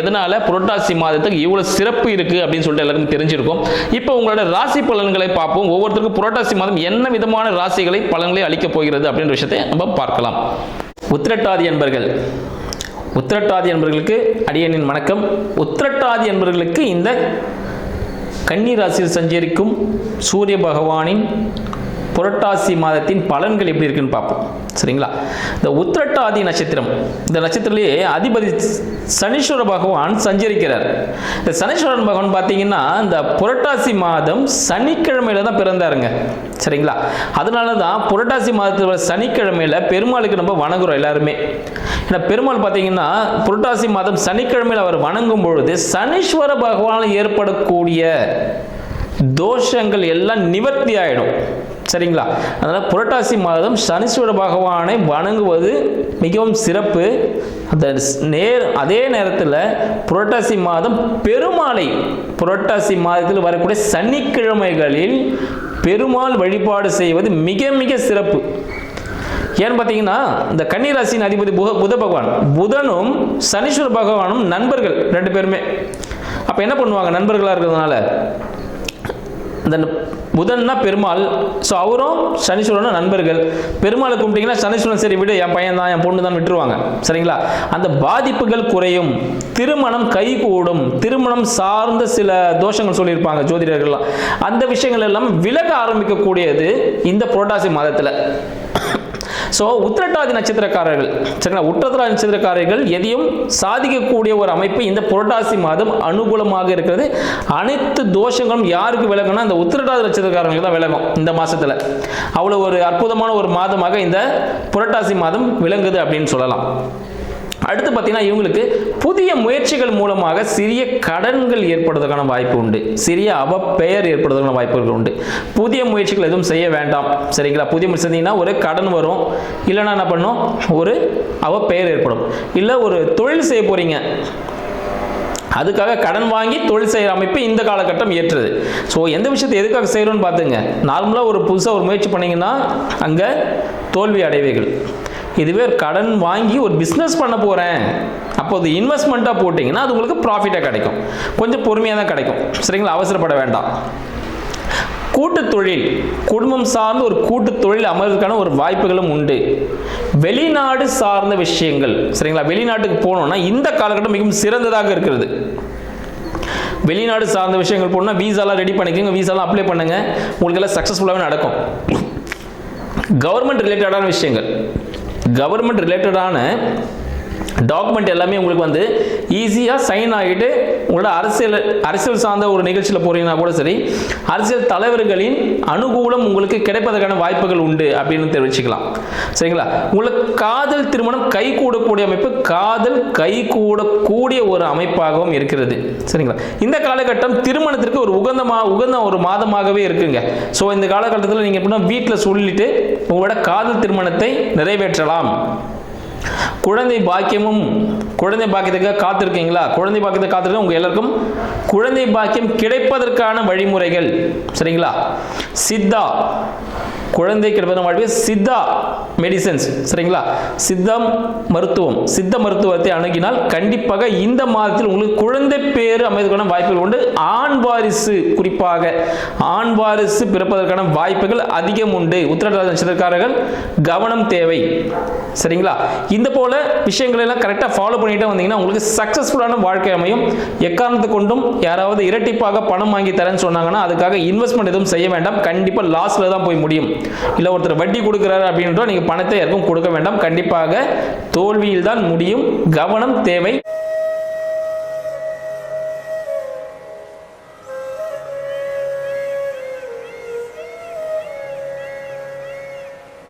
எதனால புரட்டாசி மாதத்துக்கு இவ்வளோ சிறப்பு இருக்கு அப்படின்னு சொல்லிட்டு எல்லாருக்கும் தெரிஞ்சிருக்கும். இப்போ உங்களோட ராசி பலன்களை பார்ப்போம். ஒவ்வொருத்தருக்கும் புரட்டாசி மாதம் என்ன விதமான ராசிகளை பலன்களை அளிக்கப் போகிறது அப்படின்ற விஷயத்தை நம்ம பார்க்கலாம். உத்திரட்டாதி என்பர்கள் உத்திரட்டாதி என்பர்களுக்கு அடியனின் வணக்கம். உத்திரட்டாதி என்பர்களுக்கு இந்த கன்னி ராசியில் சஞ்சரிக்கும் சூரிய பகவானின் புரட்டாசி மாதத்தின் பலன்கள் எப்படி இருக்குன்னு பார்ப்போம். சரிங்களா? இந்த உத்திரட்டாதி நட்சத்திரம் இந்த நட்சத்திரத்திலேயே அதிபதி சனீஸ்வர பகவான் சஞ்சரிக்கிறார். இந்த சனீஸ்வரன் பகவான் பார்த்தீங்கன்னா இந்த புரட்டாசி மாதம் சனிக்கிழமையில தான் பிறந்தாருங்க. சரிங்களா? அதனால தான் புரட்டாசி மாதத்தில் சனிக்கிழமையில பெருமாளுக்கு நம்ம வணங்குறோம் எல்லாருமே. ஏன்னா பெருமாள் பார்த்தீங்கன்னா புரட்டாசி மாதம் சனிக்கிழமையில் அவர் வணங்கும் பொழுது சனீஸ்வர பகவான் ஏற்படக்கூடிய தோஷங்கள் எல்லாம் நிவர்த்தி ஆயிடும். சரிங்களா? அதனால் புரட்டாசி மாதம் சனீஸ்வர பகவானை வணங்குவது மிகவும் சிறப்பு. அந்த நேர் அதே நேரத்தில் புரட்டாசி மாதம் பெருமாளை புரட்டாசி மாதத்தில் வரக்கூடிய சனிக்கிழமைகளில் பெருமாள் வழிபாடு செய்வது மிக மிக சிறப்பு. ஏன்னு பார்த்தீங்கன்னா இந்த கன்னிராசியின் அதிபதி புத புத பகவான் புதனும் சனீஸ்வர பகவானும் நண்பர்கள் ரெண்டு பேருமே. அப்போ என்ன பண்ணுவாங்க? நண்பர்களாக இருக்கிறதுனால இந்த புதன்னா பெருமாள். ஸோ அவரும் சனீஸ்வரனும் நண்பர்கள். பெருமாளை கும்பிட்டீங்கன்னா சனீஸ்வரன் சரி விடு என் பையன் தான் என் பொண்ணு தான் விட்டுருவாங்க. சரிங்களா? அந்த பாதிப்புகள் குறையும். திருமணம் கைகூடும் திருமணம் சார்ந்த சில தோஷங்கள் சொல்லியிருப்பாங்க ஜோதிடர்கள்லாம். அந்த விஷயங்கள் எல்லாம் விலக ஆரம்பிக்கக்கூடியது இந்த புரட்டாசி மாதத்தில். ஸோ உத்திரட்டாதி நட்சத்திரக்காரர்கள் சரிங்களா? உத்திரட்டாதி நட்சத்திரக்காரர்கள் எதையும் சாதிக்கக்கூடிய ஒரு அமைப்பு இந்த புரட்டாசி மாதம் அனுகூலமாக இருக்கிறது. அனைத்து தோஷங்களும் யாருக்கு விலகும்னா இந்த உத்திரட்டாதி நட்சத்திரக்காரங்களுக்கு தான் விலகும் இந்த மாதத்தில் அவ்வளோ ஒரு அற்புதமான ஒரு மாதமாக இந்த புரட்டாசி மாதம் விளங்குது அப்படின்னு சொல்லலாம். அடுத்து பார்த்தீங்கன்னா இவங்களுக்கு புதிய முயற்சிகள் மூலமாக சிறிய கடன்கள் ஏற்படுவதற்கான வாய்ப்பு உண்டு. சிறிய அவப்பெயர் ஏற்படுவதற்கான வாய்ப்புகள் உண்டு. புதிய முயற்சிகள் எதுவும் செய்ய வேண்டாம். சரிங்களா? புதிய முயற்சி செஞ்சீங்கன்னா ஒரு கடன் வரும். இல்லைன்னா என்ன பண்ணும்? ஒரு அவப்பெயர் ஏற்படும். இல்லை ஒரு தொழில் செய்ய போறீங்க. அதுக்காக கடன் வாங்கி தொழில் செய்கிற அமைப்பு இந்த காலகட்டம் ஏற்றுது. ஸோ எந்த விஷயத்தை எதுக்காக செய்கிறோன்னு பார்த்துங்க. நார்மலாக ஒரு புதுசாக ஒரு முயற்சி பண்ணிங்கன்னா அங்கே தோல்வி அடைவீர்கள். இதுவே ஒரு கடன் வாங்கி ஒரு பிஸ்னஸ் பண்ண போகிறேன் அப்போ அது இன்வெஸ்ட்மெண்ட்டாக போட்டிங்கன்னா அது உங்களுக்கு ப்ராஃபிட்டாக கிடைக்கும். கொஞ்சம் பொறுமையாக தான் கிடைக்கும். சரிங்களா? அவசரப்பட வேண்டாம். கூட்டு தொழில் குடும்பம் சார்ந்த ஒரு கூட்டு தொழில் அமர்வதற்கான ஒரு வாய்ப்புகளும் உண்டு. வெளிநாடு சார்ந்த விஷயங்கள். சரிங்களா? வெளிநாட்டுக்கு போனோம்னா இந்த காலகட்டம் மிகவும் சிறந்ததாக இருக்கிறது. வெளிநாடு சார்ந்த விஷயங்கள் போனால் வீசாலாம் ரெடி பண்ணிக்கோங்க. வீசாலாம் அப்ளை பண்ணுங்க. உங்களுக்கு எல்லாம் சக்ஸஸ்ஃபுல்லாகவே நடக்கும். கவர்மெண்ட் ரிலேட்டடான விஷயங்கள். கவர்மெண்ட் ரிலேட்டடான டாக்குமெண்ட் எல்லாமே உங்களுக்கு வந்து ஈஸியாக சைன் ஆகிட்டு உங்களோட அரசியல் அரசியல் சார்ந்த ஒரு நிகழ்ச்சியில் போகிறீங்கன்னா கூட சரி அரசியல் தலைவர்களின் அனுகூலம் உங்களுக்கு கிடைப்பதற்கான வாய்ப்புகள் உண்டு அப்படின்னு தெரிவிச்சுக்கலாம். சரிங்களா? உங்களுக்கு காதல் திருமணம் கை கூடக்கூடிய அமைப்பு காதல் கை கூடக்கூடிய ஒரு அமைப்பாகவும் இருக்கிறது. சரிங்களா? இந்த காலகட்டம் திருமணத்திற்கு ஒரு உகந்தமா உகந்த ஒரு மாதமாகவே இருக்குங்க. ஸோ இந்த காலகட்டத்தில் நீங்கள் எப்படின்னா வீட்டில் சொல்லிட்டு உங்களோட காதல் திருமணத்தை நிறைவேற்றலாம். குழந்தை பாக்கியமும் குழந்தை பாக்கியத்துக்காக காத்திருக்கீங்களா? குழந்தை பாக்கியத்தை காத்திருக்க உங்க எல்லாருக்கும் குழந்தை பாக்கியம் கிடைப்பதற்கான வழிமுறைகள். சரிங்களா? சித்தா குழந்தை கிடப்பதன் வாழ்வே சித்தா மெடிசன்ஸ் சரிங்களா? சித்தம் மருத்துவம். சித்த மருத்துவத்தை அணுகினால் கண்டிப்பாக இந்த மாதத்தில் உங்களுக்கு குழந்தை பேர் அமைவதற்கான வாய்ப்புகள் உண்டு. ஆண் வாரிசு குறிப்பாக ஆண் வாரிசு பிறப்பதற்கான வாய்ப்புகள் அதிகம் உண்டு. உத்திரட்டாதி நட்சத்திரக்காரர்கள் கவனம் தேவை. சரிங்களா? இந்த போல விஷயங்களை எல்லாம் கரெக்டாக ஃபாலோ பண்ணிட்டு வந்தீங்கன்னா உங்களுக்கு சக்ஸஸ்ஃபுல்லான வாழ்க்கை அமையும். எக்காரணத்தை கொண்டும் யாராவது இரட்டிப்பாக பணம் வாங்கி தரேன்னு சொன்னாங்கன்னா அதுக்காக இன்வெஸ்ட்மெண்ட் எதுவும் செய்ய வேண்டாம். கண்டிப்பாக லாஸில் தான் போய் முடியும். இல்லை ஒருத்தர் வட்டி கொடுக்குறாரு அப்படின்றோம் நீங்கள் பணத்தை யாருக்கும் கொடுக்க வேண்டாம். கண்டிப்பாக தோல்வியில் தான் முடியும். கவனம் தேவை.